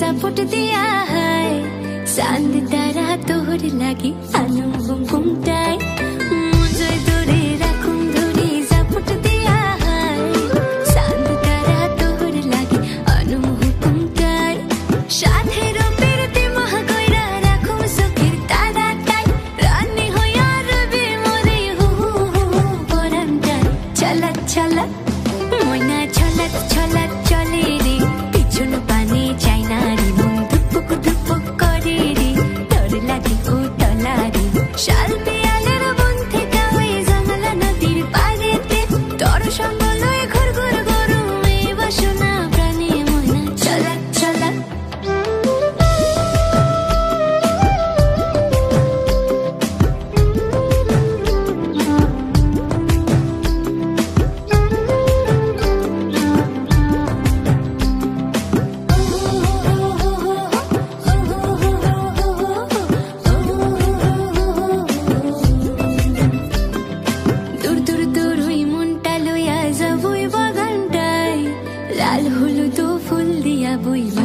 Support দিয়া হায়। চাঁদ তারা তোর লাগে আলম ঘুমটা দূর দূর দূর হই মনটা লইয়া যাবই বাগানটাই লাল হলুদ ফুল দিয়া বইবা